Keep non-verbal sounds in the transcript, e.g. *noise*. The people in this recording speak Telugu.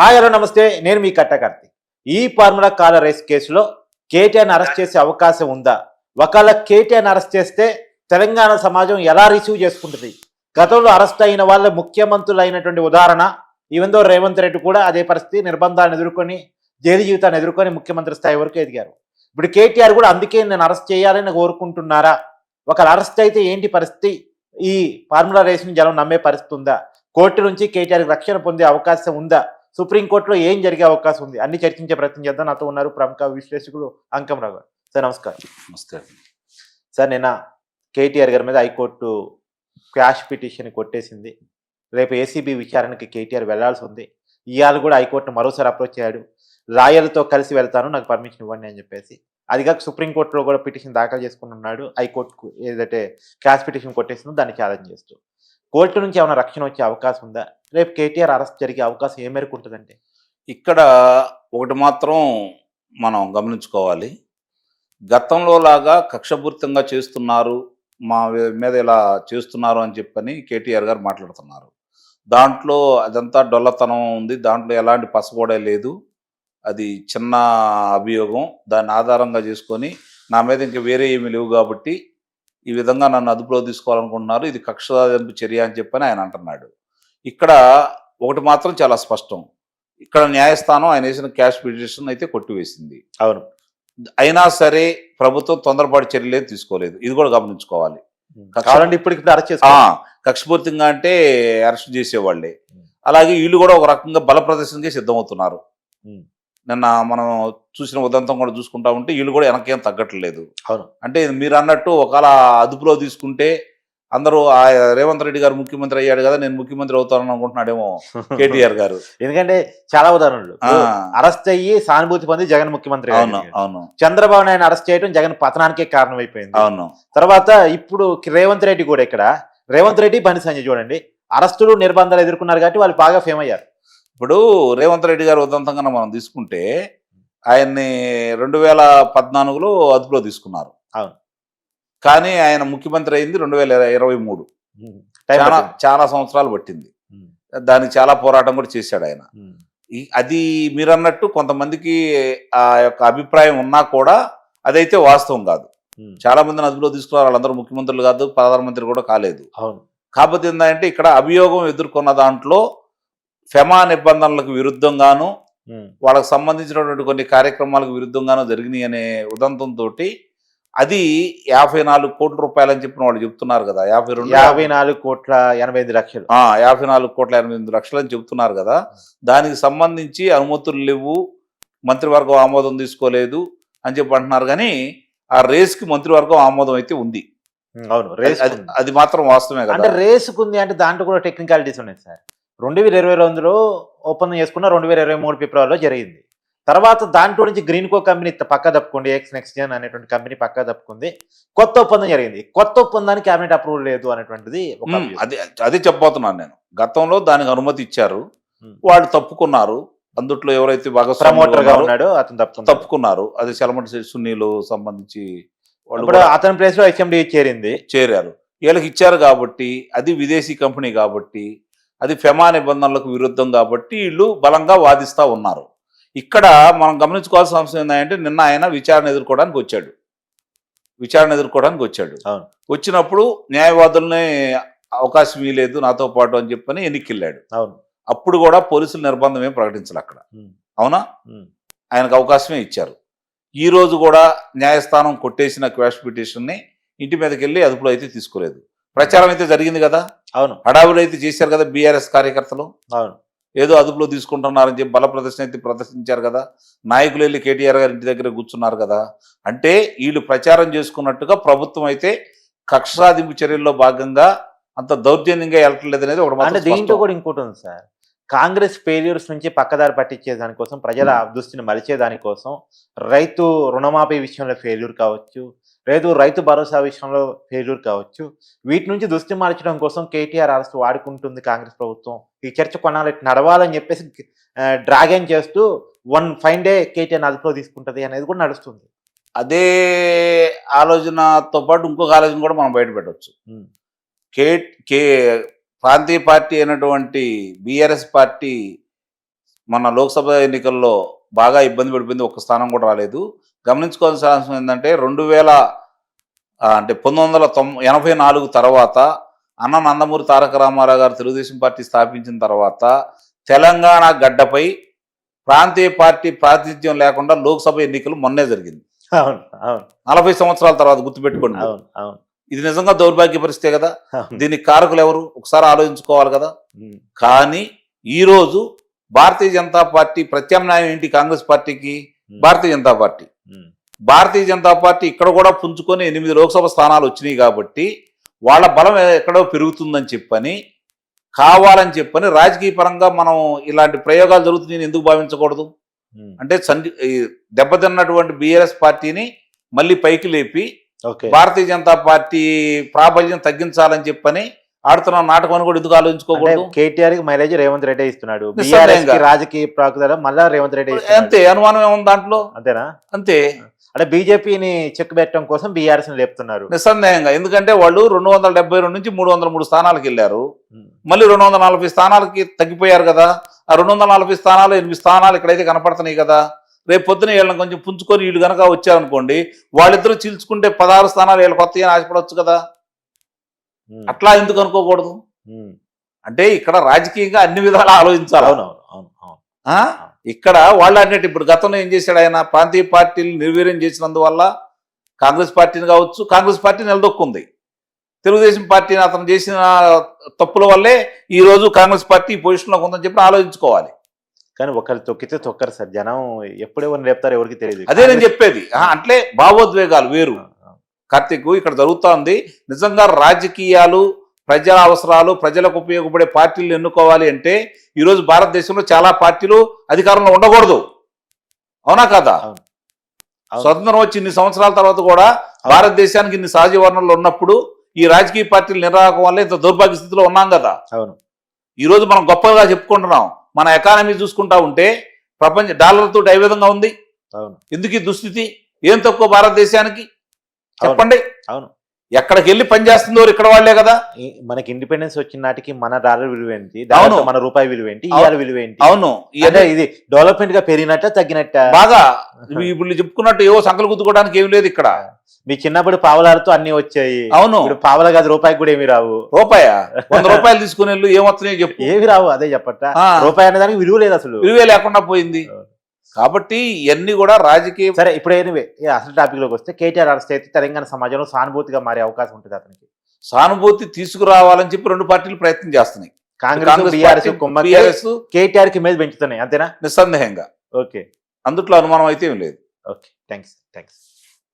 హాయ్ హలో నమస్తే. నేను మీ కట్టకర్తి ఈ ఫార్ములా కాల రేస్ కేసులో కేటీఆర్ని అరెస్ట్ చేసే అవకాశం ఉందా? ఒకవేళ కేటీఆర్ని అరెస్ట్ చేస్తే తెలంగాణ సమాజం ఎలా రిసీవ్ చేసుకుంటుంది? గతంలో అరెస్ట్ అయిన వాళ్ళ ముఖ్యమంత్రులు అయినటువంటి ఉదాహరణ ఈవెందో రేవంత్ రెడ్డి కూడా అదే పరిస్థితి నిర్బంధాలను ఎదుర్కొని జైలు జీవితాన్ని ఎదుర్కొని ముఖ్యమంత్రి స్థాయి వరకు ఎదిగారు. ఇప్పుడు కేటీఆర్ కూడా అందుకే నేను అరెస్ట్ చేయాలని కోరుకుంటున్నారా? ఒకవేళ అరెస్ట్ అయితే ఏంటి పరిస్థితి? ఈ ఫార్ములా రేస్ని జనం నమ్మే పరిస్థితి ఉందా? కోర్టు నుంచి కేటీఆర్కి రక్షణ పొందే అవకాశం ఉందా? సుప్రీంకోర్టులో ఏం జరిగే అవకాశం ఉంది? అన్ని చర్చించే ప్రయత్నం చేద్దాం. నాతో ఉన్నారు ప్రముఖ విశ్లేషకుడు అంకం రావు. సార్ నమస్కారం. నమస్తే. సార్ నిన్న కేటీఆర్ గారి మీద హైకోర్టు క్యాష్ పిటిషన్ కొట్టేసింది. రేపు ఏసీబీ విచారణకి కేటీఆర్ వెళ్ళాల్సి ఉంది. ఇవాళ కూడా హైకోర్టు మరోసారి అప్రోచ్ అయ్యాడు లాయర్లతో కలిసి వెళ్తాను నాకు పర్మిషన్ ఇవ్వండి అని చెప్పేసి. అది కాక సుప్రీంకోర్టులో కూడా పిటిషన్ దాఖలు చేసుకుని ఉన్నాడు. హైకోర్టుకు ఏదైతే క్యాష్ పిటిషన్ కొట్టేసిందో దాన్ని ఛాలెంజ్ చేస్తూ. కోర్టు నుంచి ఏమైనా రక్షణ వచ్చే అవకాశం ఉందా? రేపు కేటీఆర్ అరెస్ట్ జరిగే అవకాశం ఏ మేరకు ఉంటుందంటే ఇక్కడ ఒకటి మాత్రం మనం గమనించుకోవాలి. గతంలో లాగా కక్షపూరితంగా చేస్తున్నారు మా మీద ఇలా చేస్తున్నారు అని చెప్పని కేటీఆర్ గారు మాట్లాడుతున్నారు. దాంట్లో అదంతా డొల్లతనం ఉంది. దాంట్లో ఎలాంటి పసగోడే లేదు. అది చిన్న అభియోగం. దాన్ని ఆధారంగా చేసుకొని నా మీద ఇంకా వేరే ఏమి లేవు కాబట్టి ఈ విధంగా నన్ను అదుపులో తీసుకోవాలనుకుంటున్నారు. ఇది కక్షాదింపు చర్య అని చెప్పని ఆయన అంటున్నాడు. ఇక్కడ ఒకటి మాత్రం చాలా స్పష్టం. ఇక్కడ న్యాయస్థానం ఆయన వేసిన క్యాష్ పిటిషన్ అయితే కొట్టివేసింది. అవును. అయినా సరే ప్రభుత్వం తొందరపాటు చర్యలేదు తీసుకోలేదు. ఇది కూడా గమనించుకోవాలి. కావాలంటే ఇప్పటికి అరెస్ట్ ఆ, చేసుకో కక్షపూరితంగా అంటే అరెస్ట్ చేసేవాళ్ళే. అలాగే వీళ్ళు కూడా ఒక రకంగా బల ప్రదర్శనకి సిద్ధమవుతున్నారు. నిన్న మనం చూసిన ఉదంతం కూడా చూసుకుంటా ఉంటే వీళ్ళు కూడా వెనకేం తగ్గట్లేదు. అవును. అంటే మీరు అన్నట్టు ఒకవేళ అదుపులో తీసుకుంటే అందరూ ఆ రేవంత్ రెడ్డి గారు ముఖ్యమంత్రి అయ్యాడు కదా నేను ముఖ్యమంత్రి అవుతానని అనుకుంటున్నాడేమో *laughs* కేటీఆర్ గారు. ఎందుకంటే చాలా ఉదాహరణలు. అరెస్ట్ అయ్యి సానుభూతి పొంది జగన్ ముఖ్యమంత్రి అవును. అవును. చంద్రబాబు నాయుడు అరెస్ట్ చేయడం జగన్ పతనానికే కారణమైపోయింది. అవును. తర్వాత ఇప్పుడు రేవంత్ రెడ్డి కూడా ఇక్కడ. రేవంత్ రెడ్డి బండి సంజయ్ చూడండి. అరెస్టులు నిర్బంధాలు ఎదుర్కొన్నారు కాబట్టి వాళ్ళు బాగా ఫేమ్ అయ్యారు ఇప్పుడు రేవంత్ రెడ్డి గారు ఉదంతంగా మనం తీసుకుంటే ఆయన్ని రెండు వేల పద్నాలుగులో అదుపులో తీసుకున్నారు. అవును. కానీ ఆయన ముఖ్యమంత్రి అయింది రెండు వేల ఇరవై మూడు. చాలా. చాలా సంవత్సరాలు పట్టింది. దానికి చాలా పోరాటం కూడా చేశాడు ఆయన. అది మీరు అన్నట్టు కొంతమందికి ఆ యొక్క అభిప్రాయం ఉన్నా కూడా అదైతే వాస్తవం కాదు. చాలా మందిని అదుపులో తీసుకున్నారు. వాళ్ళందరూ ముఖ్యమంత్రులు కాదు ప్రధానమంత్రి కూడా కాలేదు. అవును. కాకపోతే ఏంటంటే ఇక్కడ అభియోగం ఎదుర్కొన్న దాంట్లో ఫెమా నిబంధనలకు విరుద్ధంగాను వాళ్ళకి సంబంధించినటువంటి కొన్ని కార్యక్రమాలకు విరుద్ధంగానూ జరిగినాయి అనే ఉదంతంతో అది యాభై నాలుగు కోట్ల రూపాయలు అని చెప్పిన వాళ్ళు చెప్తున్నారు కదా యాభై రెండు యాభై నాలుగు కోట్ల ఎనభై ఎనిమిది లక్షలు. యాభై నాలుగు కోట్ల ఎనభై ఎనిమిది లక్షలు అని చెప్తున్నారు కదా దానికి సంబంధించి అనుమతులు లేవు మంత్రివర్గం ఆమోదం తీసుకోలేదు అని చెప్పి అంటున్నారు కానీ ఆ రేస్కి మంత్రివర్గం ఆమోదం అయితే ఉంది. అవును రేస్ అది మాత్రం వాస్తవమే అంటే కదా రేసుకుంది అంటే దాంట్లో కూడా టెక్నికాలిటీస్ ఉన్నాయి సార్. రెండు వేల ఇరవై రెండులో ఒప్పందం చేసుకున్న రెండు వేల ఇరవై మూడు ఫిబ్రవరిలో జరిగింది. తర్వాత దాంట్లో నుంచి గ్రీన్ కో కంపెనీ పక్క తప్పుకుంది ఎక్స్ నెక్స్ట్ జన్ అనేటువంటి కంపెనీ పక్క తప్పుకుంది కొత్త ఒప్పందం జరిగింది. కొత్త ఒప్పందానికి క్యాబినెట్ అప్రూవల్ లేదు అనేటువంటిది. అది అదే చెప్పబోతున్నాను నేను. గతంలో దానికి అనుమతి ఇచ్చారు. వాళ్ళు తప్పుకున్నారు. అందుట్లో ఎవరైతే ప్రమోటర్గా భాగస్వాములు ఉన్నాడు అతను తప్పుకున్నాడు. తప్పుకున్నారు. అది సెలమటి సున్నీలు సంబంధించి వాళ్ళు అతని ప్లేస్లో హెచ్ఎండి చేరింది. చేరారు. వీళ్ళకి ఇచ్చారు కాబట్టి అది విదేశీ కంపెనీ కాబట్టి అది ఫెమా నిబంధనలకు విరుద్ధం కాబట్టి వీళ్ళు బలంగా వాదిస్తా ఉన్నారు. ఇక్కడ మనం గమనించుకోవాల్సిన అంశం ఏంటంటే నిన్న ఆయన విచారణ ఎదుర్కోవడానికి వచ్చాడు. విచారణ ఎదుర్కోవడానికి వచ్చాడు. అవును. వచ్చినప్పుడు న్యాయవాదుల్ని అవకాశం ఇవ్వలేదు నాతో పాటు అని చెప్పని ఎన్నికెళ్ళాడు. అవును. అప్పుడు కూడా పోలీసులు నిర్బంధం ఏం ప్రకటించాలి అక్కడ. అవునా? ఆయనకు అవకాశమే ఇచ్చారు. ఈ రోజు కూడా న్యాయస్థానం కొట్టేసిన క్వాష్ పిటిషన్ని ఇంటి మీదకి వెళ్ళి అదుపులో అయితే తీసుకోలేదు. ప్రచారం అయితే జరిగింది కదా? అవును. హడావుడి అయితే చేశారు కదా బీఆర్ఎస్ కార్యకర్తలు? అవును. ఏదో అదుపులో తీసుకుంటున్నారని చెప్పి బల ప్రదర్శన అయితే ప్రదర్శించారు కదా? నాయకులు వెళ్ళి కేటీఆర్ గారి ఇంటి దగ్గర కూర్చున్నారు కదా? అంటే వీళ్ళు ప్రచారం చేసుకున్నట్టుగా ప్రభుత్వం అయితే కక్ష సాధింపు చర్యల్లో భాగంగా అంత దౌర్జన్యంగా వెళ్ళట్లేదు అనేది ఒకటి అంటే దీంట్లో. కూడా ఇంకోటి ఉంది సార్. కాంగ్రెస్ ఫెయిల్యూర్స్ నుంచి పక్కదారి పట్టించే దానికోసం ప్రజల దుస్థితిని మలిచే దానికోసం రైతు రుణమాఫీ విషయంలో ఫెయిల్యూర్ కావచ్చు లేదు రైతు భరోసా విషయంలో ఫెయిల్యూర్ కావచ్చు. వీటి నుంచి దృష్టి మార్చడం కోసం కేటీఆర్ అరెస్ట్ వాడుకుంటుంది కాంగ్రెస్ ప్రభుత్వం. ఈ చర్చ కొనాలి నడవాలని చెప్పేసి డ్రాగన్ చేస్తూ వన్ ఫైన్ డే కేటీఆర్ అదుపులో తీసుకుంటది అనేది కూడా నడుస్తుంది. అదే ఆలోచనతో పాటు ఇంకొక ఆలోచన కూడా మనం బయట పెట్టవచ్చు కే కే ప్రాంతీయ పార్టీ అయినటువంటి బీఆర్ఎస్ పార్టీ మొన్న లోక్సభ ఎన్నికల్లో బాగా ఇబ్బంది పడిపోయింది ఒక్క స్థానం కూడా రాలేదు. గమనించుకోవాల్సిన అవసరం ఏంటంటే రెండు వేల అంటే పంతొమ్మిది వందల తొంభై ఎనభై నాలుగు తర్వాత అన్న నందమూరి తారక రామారావు గారు తెలుగుదేశం పార్టీ స్థాపించిన తర్వాత తెలంగాణ గడ్డపై ప్రాంతీయ పార్టీ ప్రాతినిధ్యం లేకుండా లోక్సభ ఎన్నికలు మొన్నే జరిగింది. నలభై సంవత్సరాల తర్వాత గుర్తుపెట్టుకోండి. ఇది నిజంగా దౌర్భాగ్య పరిస్థితే కదా? దీనికి కారకులు ఎవరు? ఒకసారి ఆలోచించుకోవాలి కదా? కానీ ఈరోజు భారతీయ జనతా పార్టీ ప్రత్యామ్నాయం ఏంటి కాంగ్రెస్ పార్టీకి? ఉమ్, భారతీయ జనతా పార్టీ. ఉమ్, భారతీయ జనతా పార్టీ ఇక్కడ కూడా పుంజుకొని ఎనిమిది లోక్సభ స్థానాలు వచ్చినాయి కాబట్టి వాళ్ళ బలం ఎక్కడో పెరుగుతుందని చెప్పని కావాలని చెప్పని రాజకీయ పరంగా మనం ఇలాంటి ప్రయోగాలు జరుగుతున్నాయని ఎందుకు భావించకూడదు? ఉమ్. అంటే దెబ్బతిన్నటువంటి బీఆర్ఎస్ పార్టీని మళ్ళీ పైకి లేపి ఓకే. భారతీయ జనతా పార్టీ ప్రాబల్యం తగ్గించాలని చెప్పని ఆడుతున్న నాటకం అని కూడా ఎందుకు ఆలోచించుకోకూడదు? కేటీఆర్కి మైలేజ్ రేవంత్ రెడ్డి ఇస్తున్నాడు. రాజకీయ ప్రాకుదల మళ్ళా రేవంత్ రెడ్డి అంతే అనుమానం ఏముంది దాంట్లో? అంతేనా? అంతే. అంటే బీజేపీని చెక్ పెట్టడం కోసం బీఆర్ఎస్ని లేపుతున్నారు. నిస్సందేహంగా. ఎందుకంటే వాళ్ళు రెండు వందల డెబ్బై రెండు నుంచి మూడు వందల మూడు స్థానాలకు వెళ్ళారు. మళ్ళీ రెండు వందల నలభై స్థానాలకి తగ్గిపోయారు కదా. ఆ రెండు వందల నలభై స్థానాలు ఎనిమిది స్థానాలు ఇక్కడైతే కనపడుతున్నాయి కదా. రేపు పొద్దున వీళ్ళని కొంచెం పుంజుకొని వీళ్ళు కనుక వచ్చారనుకోండి వాళ్ళిద్దరూ చీల్చుకుంటే పదహారు స్థానాలు వీళ్ళు కొత్త అని ఆశపడవచ్చు కదా. అట్లా ఎందుకు అనుకోకూడదు. అంటే ఇక్కడ రాజకీయంగా అన్ని విధాలు ఆలోచించాలి. అవునవును అవును అవును ఆ? ఇక్కడ వాళ్ళు అన్నట్టు ఇప్పుడు గతంలో ఏం చేశాడు ఆయన? ప్రాంతీయ పార్టీలు నిర్వీర్యం చేసినందువల్ల కాంగ్రెస్ పార్టీని కావచ్చు కాంగ్రెస్ పార్టీ నిలదొక్కుంది. తెలుగుదేశం పార్టీని అతను చేసిన తప్పుల వల్లే ఈ రోజు కాంగ్రెస్ పార్టీ ఈ పొజిషన్లో ఉందని చెప్పి ఆలోచించుకోవాలి. కానీ ఒకరు తొక్కితే తొక్కరు సార్. జనం ఎప్పుడు ఎవరిని లేపుతారో ఎవరికి తెలియదు. అదే నేను చెప్పేది. అంటే భావోద్వేగాలు వేరు. కార్తీక్ ఇక్కడ జరుగుతోంది. నిజంగా రాజకీయాలు ప్రజల అవసరాలు ప్రజలకు ఉపయోగపడే పార్టీలు ఎన్నుకోవాలి అంటే ఈరోజు భారతదేశంలో చాలా పార్టీలు అధికారంలో ఉండకూడదు. అవునా కదా. స్వతంత్రం వచ్చి ఇన్ని సంవత్సరాల తర్వాత కూడా భారతదేశానికి ఇన్ని సహజ వనరులు ఉన్నప్పుడు ఈ రాజకీయ పార్టీల నిర్వాహకం వల్ల ఇంత దౌర్భాగ్య స్థితిలో ఉన్నాం కదా. అవును. ఈ రోజు మనం గొప్పగా చెప్పుకుంటున్నాం. మన ఎకానమీ చూసుకుంటా ఉంటే ప్రపంచ డాలర్ తోటి ఏ విధంగా ఉంది? అవును. ఎందుకు ఈ దుస్థితి? ఏం తక్కువ భారతదేశానికి. చెప్పండి. అవును. ఎక్కడికి వెళ్ళి పని చేస్తుందో ఇక్కడ వాళ్ళే కదా. మనకి ఇండిపెండెన్స్ వచ్చిన నాటికి మన డాలర్ విలువ ఏంటి? అవును. మన రూపాయి విలువ ఏంటి? విలువ ఏంటి? అవును. అంటే ఇది డెవలప్మెంట్గా పెరిగినట్ట తగ్గినట్ట? బాగా *laughs* ఇప్పుడు చెప్పుకున్నట్టు ఏవో సంకలు గుద్దుకోవడానికి ఏమి లేదు ఇక్కడ. మీ చిన్నప్పుడు పావలాలతో అన్ని వచ్చాయి. అవును. ఇప్పుడు పావల కాదు రూపాయికి కూడా ఏమి రావు. రూపాయ? వంద *laughs* రూపాయలు తీసుకుని వెళ్ళు ఏమొస్తున్నాయో చెప్పు. ఏవి రావు అదే చెప్పట. రూపాయి అనే దానికి విలువ లేదు అసలు. విలువే లేకుండా పోయింది. కాబట్టి ఇవన్నీ కూడా రాజకీయ సరే ఇప్పుడు ఎనివే అసలు టాపిక్లోకి వస్తే కేటీఆర్ అరెస్ట్ అయితే తెలంగాణ సమాజంలో సానుభూతిగా మారే అవకాశం ఉంటుంది అతనికి. సానుభూతి తీసుకురావాలని చెప్పి రెండు పార్టీలు ప్రయత్నం చేస్తున్నాయి. కాంగ్రెస్ బీఆర్ఎస్ కేటీఆర్కి మీద పెంచుతున్నాయి అంతేనా? నిస్సందేహంగా. ఓకే. అందుట్లో అనుమానం అయితే ఏం లేదు. ఓకే. Thanks thanks.